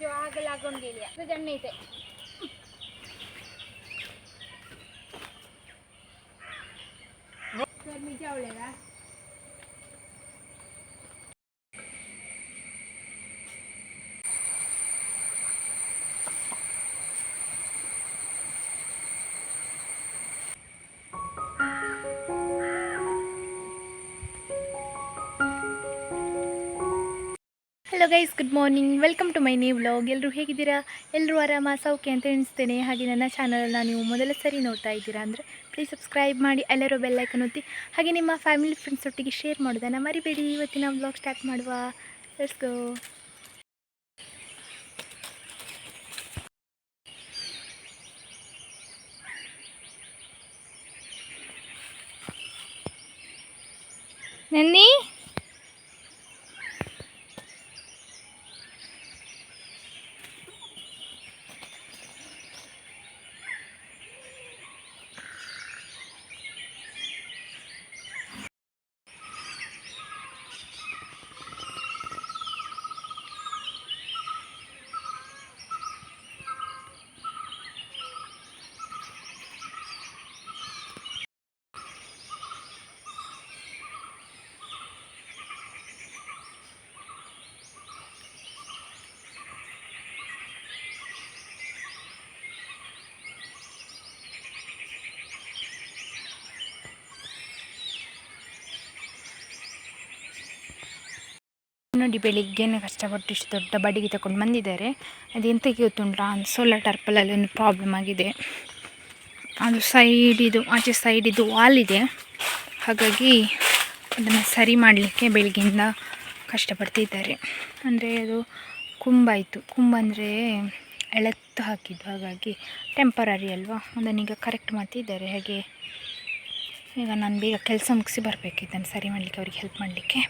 जो आग लागून गेली आहे. तुझ्या नाही ते hello guys good morning welcome to my new vlog ಎಲ್ಲರೂ ಹೇಗಿದ್ದೀರಾ? ಎಲ್ಲರೂ ಆರಾಮ? ಸೌಖ್ಯ ಅಂತ ಎಣಿಸ್ತೇನೆ. ಹಾಗೆ ನನ್ನ ಚಾನಲನ್ನು ನೀವು ಮೊದಲ ಸರಿ ನೋಡ್ತಾ ಇದ್ದೀರಾ ಅಂದರೆ ಪ್ಲೀಸ್ ಸಬ್ಸ್ಕ್ರೈಬ್ ಮಾಡಿ ಎಲ್ಲರೂ ಬೆಲ್ಲೈಕನ್ ಒತ್ತಿ. ಹಾಗೆ ನಿಮ್ಮ ಫ್ಯಾಮಿಲಿ ಫ್ರೆಂಡ್ಸ್ ಒಟ್ಟಿಗೆ ಶೇರ್ ಮಾಡೋದನ್ನು ಮರಿಬೇಡಿ. ಇವತ್ತಿನ ವ್ಲಾಗ್ ಸ್ಟಾರ್ಟ್ ಮಾಡುವ. ಲೆಟ್ಸ್ ಗೋ ನನ್ನಿ ನೋಡಿ ಬೆಳಿಗ್ಗೆನೇ ಕಷ್ಟಪಟ್ಟು ಇಷ್ಟು ದೊಡ್ಡ ಬಡಿಗೆ ತಗೊಂಡು ಬಂದಿದ್ದಾರೆ. ಅದೆಂತಕ್ಕೆ ಗೊತ್ತುಂಟಾ? ಸೋಲಾರ್ ಟರ್ಪಲಲ್ಲಿ ಒಂದು ಪ್ರಾಬ್ಲಮ್ ಆಗಿದೆ. ಅದು ಸೈಡ್ ಇದು, ಆಚೆ ಸೈಡ್ ಇದು ವಾಲ್ ಇದೆ. ಹಾಗಾಗಿ ಅದನ್ನು ಸರಿ ಮಾಡಲಿಕ್ಕೆ ಬೆಳಗ್ಗೆಯಿಂದ ಕಷ್ಟಪಡ್ತಿದ್ದಾರೆ. ಅಂದರೆ ಅದು ಕುಂಬ ಇತ್ತು ಕುಂಬ ಅಂದರೆ ಎಳೆತ್ತು ಹಾಕಿದ್ದು. ಹಾಗಾಗಿ ಟೆಂಪರರಿ ಅಲ್ವಾ? ಅದನ್ನೀಗ ಕರೆಕ್ಟ್ ಮಾಡ್ತಿದ್ದಾರೆ. ಹಾಗೆ ಈಗ ನಾನು ಬೇಗ ಕೆಲಸ ಮುಗಿಸಿ ಬರಬೇಕು. ಇದನ್ನು ಸರಿ ಮಾಡಲಿಕ್ಕೆ, ಅವ್ರಿಗೆ ಹೆಲ್ಪ್ ಮಾಡಲಿಕ್ಕೆ.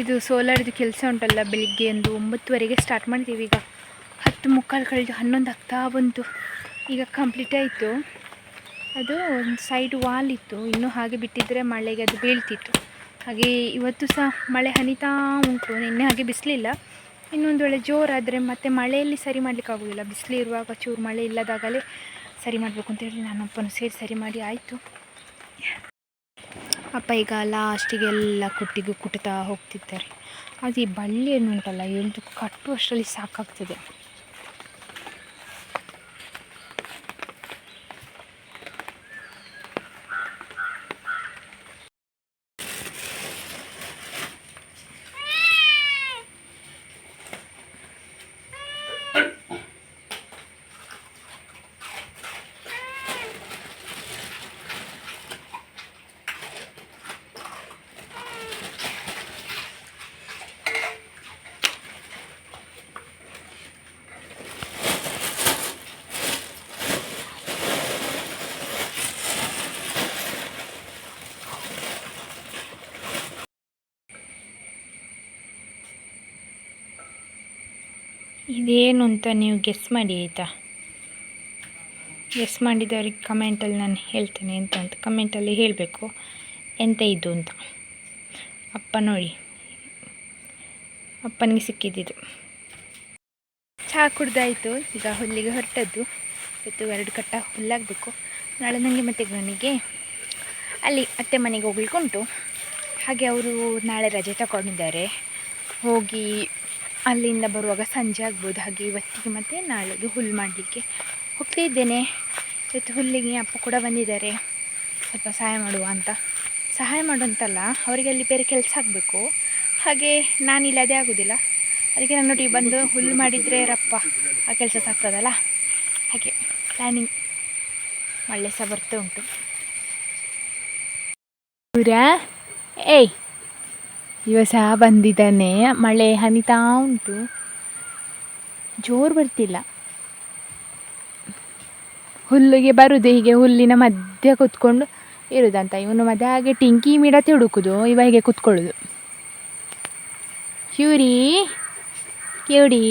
ಇದು ಸೋಲಾರ್ದು ಕೆಲಸ ಉಂಟಲ್ಲ, ಬೆಳಿಗ್ಗೆ ಒಂದು ಒಂಬತ್ತುವರೆಗೆ ಸ್ಟಾರ್ಟ್ ಮಾಡ್ತೀವಿ ಈಗ. ಹತ್ತು ಮುಕ್ಕಾಲು ಕಳೆದು ಹನ್ನೊಂದು ಆಗ್ತಾ ಬಂತು. ಈಗ ಕಂಪ್ಲೀಟ್ ಆಯಿತು. ಅದು ಒಂದು ಸೈಡ್ ವಾಲ್ ಇತ್ತು. ಇನ್ನೂ ಹಾಗೆ ಬಿಟ್ಟಿದ್ದರೆ ಮಳೆಗೆ ಅದು ಬೀಳ್ತಿತ್ತು. ಹಾಗೆ ಇವತ್ತು ಸಹ ಮಳೆ ಹನಿತಾ ಉಂಟು. ನಿನ್ನೆ ಹಾಗೆ ಬಿಸಿಲಿಲ್ಲ. ಇನ್ನೊಂದು ವೇಳೆ ಜೋರಾದರೆ ಮತ್ತೆ ಮಳೆಯಲ್ಲಿ ಸರಿ ಮಾಡಲಿಕ್ಕೆ ಆಗೋದಿಲ್ಲ. ಬಿಸಿಲು ಇರುವಾಗ ಚೂರು ಮಳೆ ಇಲ್ಲದಾಗಲೇ ಸರಿ ಮಾಡಬೇಕು ಅಂತೇಳಿ ನಾನೊಬ್ಬನು ಸೇರಿ ಸರಿ ಮಾಡಿ ಆಯಿತು. ಅಪ್ಪ ಈಗ ಲಾಸ್ಟಿಗೆಲ್ಲ ಕುಟ್ಟಿಗೂ ಕುಟ್ತಾ ಹೋಗ್ತಿದ್ದಾರೆ. ಅದು ಈ ಬಳ್ಳಿ ಏನು ಉಂಟಲ್ಲ ಎಳ್ದು ಕಟ್ಟುವಷ್ಟರಲ್ಲಿ ಸಾಕಾಗ್ತದೆ. ಇದೇನು ಅಂತ ನೀವು ಗೆಸ್ ಮಾಡಿ ಆಯಿತಾ? ಗೆಸ್ ಮಾಡಿದವ್ರಿಗೆ ಕಮೆಂಟಲ್ಲಿ ನಾನು ಹೇಳ್ತೇನೆ ಎಂತ ಅಂತ. ಕಮೆಂಟಲ್ಲಿ ಹೇಳಬೇಕು, ಎಂತ ಇದು ಅಂತ. ಅಪ್ಪ ನೋಡಿ, ಅಪ್ಪನಿಗೆ ಸಿಕ್ಕಿದ್ದಿದ್ದು ಚಹಾ ಕುಡ್ದಾಯಿತು, ಈಗ ಹುಲ್ಲಿಗೆ ಹೊರಟದ್ದು. ಇವತ್ತು ಎರಡು ಕಟ್ಟ ಹುಲ್ಲಾಗಬೇಕು. ನಾಳೆ ನನಗೆ ಮತ್ತೆ ನನಗೆ ಅಲ್ಲಿ ಅತ್ತೆ ಮನೆಗೆ ಹೋಗ್ಲಿಕ್ಕುಂಟು. ಹಾಗೆ ಅವರು ನಾಳೆ ರಜೆ ತಗೊಂಡಿದ್ದಾರೆ ಹೋಗಿ ಅಲ್ಲಿಂದ ಬರುವಾಗ ಸಂಜೆ ಆಗ್ಬೋದು. ಹಾಗೆ ಇವತ್ತಿಗೆ ಮತ್ತು ನಾಳೆಗೆ ಹುಲ್ಲು ಮಾಡಲಿಕ್ಕೆ ಹೋಗ್ತಾ ಇದ್ದೇನೆ ಇವತ್ತು ಹುಲ್ಲಿಗೆ ಅಪ್ಪ ಕೂಡ ಬಂದಿದ್ದಾರೆ. ಸ್ವಲ್ಪ ಸಹಾಯ ಮಾಡುವ ಅಂತ. ಸಹಾಯ ಮಾಡುವಂತಲ್ಲ, ಅವರಿಗೆ ಅಲ್ಲಿ ಬೇರೆ ಕೆಲಸ ಆಗಬೇಕು. ಹಾಗೆ ನಾನಿಲ್ಲದೆ ಆಗೋದಿಲ್ಲ. ಅದಕ್ಕೆ ನಾನು ನೋಡಿ ಬಂದು ಹುಲ್ಲು ಮಾಡಿದರೆ ರಪ್ಪ, ಆ ಕೆಲಸ ಸಾಕ್ತದಲ್ಲ? ಹಾಗೆ ಪ್ಲ್ಯಾನಿಂಗ್ ಮಳೆ ಸಹ ಬರ್ತಾ ಉಂಟು. ಏಯ್! ಇವ ಸಹ ಬಂದಿದ್ದಾನೆ. ಮಳೆ ಹನಿತಾ ಉಂಟು. ಜೋರು ಬರ್ತಿಲ್ಲ. ಹುಲ್ಲಿಗೆ ಬರುದು ಹೀಗೆ ಹುಲ್ಲಿನ ಮಧ್ಯೆ ಕೂತ್ಕೊಂಡು ಇರುದಂತ. ಇವನು ಮತ್ತೆ ಹಾಗೆ ಟಿಂಕಿ ಮಿಡ ತಿಡುಕುದು, ಇವ ಹೀಗೆ ಕೂತ್ಕೊಳ್ಳೋದು. ಕ್ಯೂರಿ ಕ್ಯೂಡಿ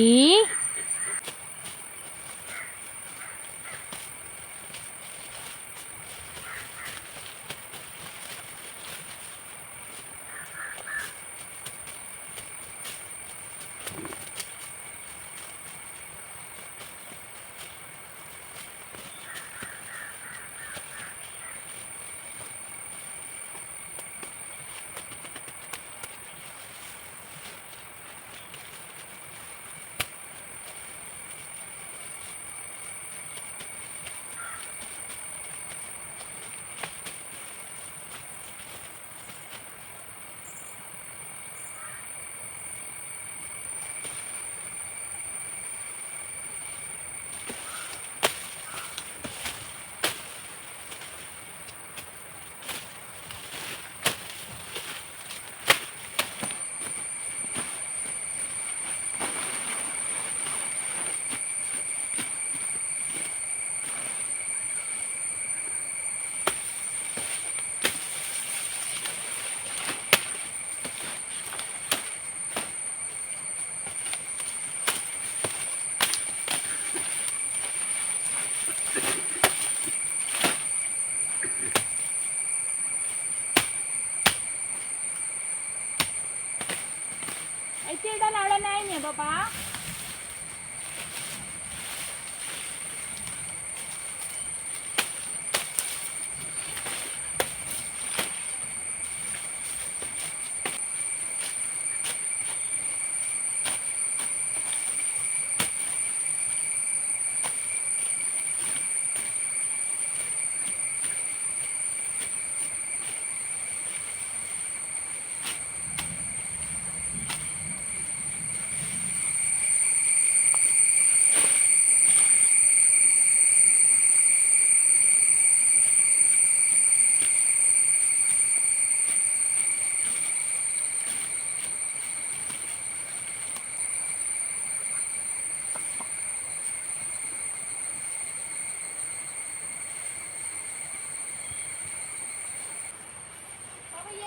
Na 你宝宝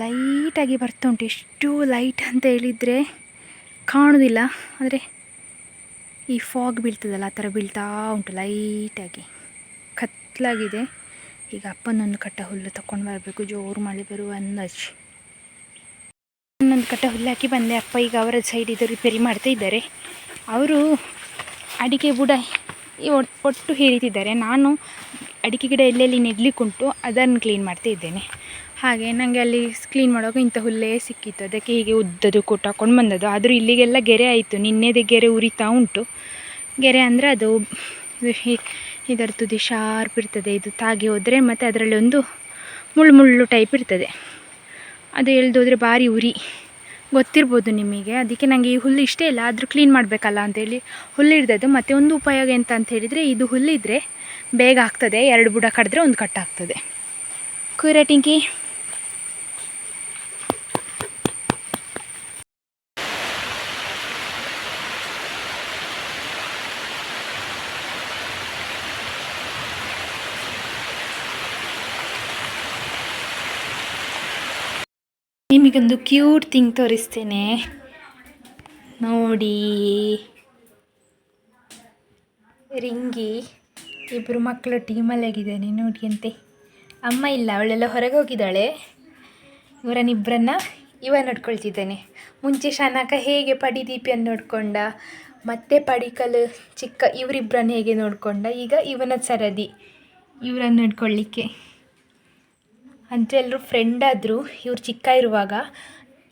ಲೈಟಾಗಿ ಬರ್ತಾ ಉಂಟು. ಎಷ್ಟು ಲೈಟ್ ಅಂತ ಹೇಳಿದರೆ ಕಾಣೋದಿಲ್ಲ. ಅಂದರೆ ಈ ಫಾಗ್ ಬೀಳ್ತದಲ್ಲ, ಆ ಥರ ಬೀಳ್ತಾ ಉಂಟು ಲೈಟಾಗಿ. ಕತ್ಲಾಗಿದೆ. ಈಗ ಅಪ್ಪನೊಂದು ಕಟ್ಟ ಹುಲ್ಲು ತಗೊಂಡು ಬರಬೇಕು. ಜೋರು ಮಳೆ ಬರುವ ಅಂದಾಜು. ಇನ್ನೊಂದು ಕಟ್ಟ ಹುಲ್ಲು ಹಾಕಿ ಬಂದೆ. ಅಪ್ಪ ಈಗ ಅವರ ಸೈಡ್ ಇದು ರಿಪೇರಿ ಮಾಡ್ತಾ ಇದ್ದಾರೆ. ಅವರು ಅಡಿಕೆ ಬುಡ ಒಟ್ಟು ಹೇರಿತಿದ್ದಾರೆ. ನಾನು ಅಡಿಕೆ ಗಿಡ ಎಲ್ಲೆಲ್ಲಿ ನೆಡ್ಲಿಕ್ಕುಂಟು ಅದನ್ನು ಕ್ಲೀನ್ ಮಾಡ್ತಾ ಇದ್ದೇನೆ. ಹಾಗೆ ನನಗೆ ಅಲ್ಲಿ ಕ್ಲೀನ್ ಮಾಡುವಾಗ ಇಂಥ ಹುಲ್ಲೇ ಸಿಕ್ಕಿತ್ತು. ಅದಕ್ಕೆ ಹೀಗೆ ಉದ್ದದು ಕೊಟ್ಟು ಹಾಕೊಂಡು ಬಂದದ್ದು. ಆದರೂ ಇಲ್ಲಿಗೆಲ್ಲ ಗೆರೆ ಆಯಿತು. ನಿನ್ನೆದೇ ಗೆರೆ ಉರಿತಾ ಉಂಟು. ಗೆರೆ ಅಂದರೆ ಅದು ಇದರ ತುದಿ ಶಾರ್ಪ್ ಇರ್ತದೆ. ಇದು ತಾಗಿ ಹೋದರೆ ಮತ್ತು ಅದರಲ್ಲಿ ಒಂದು ಮುಳ್ಳು ಮುಳ್ಳು ಟೈಪ್ ಇರ್ತದೆ. ಅದು ಎಳ್ದೋದ್ರೆ ಭಾರಿ ಉರಿ. ಗೊತ್ತಿರ್ಬೋದು ನಿಮಗೆ. ಅದಕ್ಕೆ ನನಗೆ ಈ ಹುಲ್ಲು ಇಷ್ಟೇ ಇಲ್ಲ. ಆದರೂ ಕ್ಲೀನ್ ಮಾಡಬೇಕಲ್ಲ ಅಂತೇಳಿ ಹುಲ್ಲು ಹಿಡ್ದದ್ದು ಮತ್ತು ಒಂದು ಉಪಯೋಗ ಎಂತ ಅಂತ ಹೇಳಿದರೆ ಇದು ಹುಲ್ಲಿದ್ರೆ ಬೇಗ ಆಗ್ತದೆ. ಎರಡು ಬುಡ ಕಡಿದ್ರೆ ಒಂದು ಕಟ್ಟಾಗ್ತದೆ ಕೂರ ಟಿಂಕಿ ನಿಮಗೊಂದು ಕ್ಯೂಟ್ ಥಿಂಗ್ ತೋರಿಸ್ತೇನೆ. ನೋಡಿ. ರಿಂಗಿ ಇಬ್ಬರು ಮಕ್ಕಳು ಟೀಮಲ್ಲಾಗಿದ್ದಾನೆ ನೋಡಿ ಅಂತೆ. ಅಮ್ಮ ಇಲ್ಲ, ಅವಳೆಲ್ಲ ಹೊರಗೆ ಹೋಗಿದ್ದಾಳೆ. ಇವರನ್ನಿಬ್ಬರನ್ನ ಇವ ನೋಡ್ಕೊಳ್ತಿದ್ದಾನೆ. ಮುಂಚೆ ಶನಕ ಹೇಗೆ ಪಡಿದೀಪಿಯನ್ನು ನೋಡ್ಕೊಂಡ, ಮತ್ತೆ ಪಡಿಕಲ್ ಚಿಕ್ಕ ಇವರಿಬ್ಬರನ್ನ ಹೇಗೆ ನೋಡ್ಕೊಂಡ, ಈಗ ಇವನ ಸರದಿ. ಇವರನ್ನು ನೋಡ್ಕೊಳ್ಳಿಕ್ಕೆ ಅಂತ ಎಲ್ಲರೂ ಫ್ರೆಂಡ್ ಆದರೂ ಇವ್ರು ಚಿಕ್ಕ ಇರುವಾಗ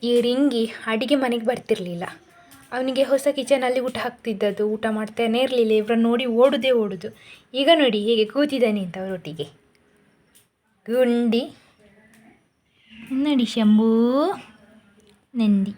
ಈ ರಿಂಗಿ ಅಡುಗೆ ಮನೆಗೆ ಬರ್ತಿರ್ಲಿಲ್ಲ. ಅವನಿಗೆ ಹೊಸ ಕಿಚನಲ್ಲಿ ಊಟ ಹಾಕ್ತಿದ್ದದ್ದು, ಊಟ ಮಾಡ್ತಾನೆ ಇರಲಿಲ್ಲ, ಇವ್ರನ್ನ ನೋಡಿ ಓಡುದೇ ಓಡುದು. ಈಗ ನೋಡಿ ಹೇಗೆ ಕೂತಿದ್ದಾನೆ ಅಂತ ಅವರೊಟ್ಟಿಗೆ ಗುಂಡಿ. ನೋಡಿ ಶಂಭೂ. ನಂದಿ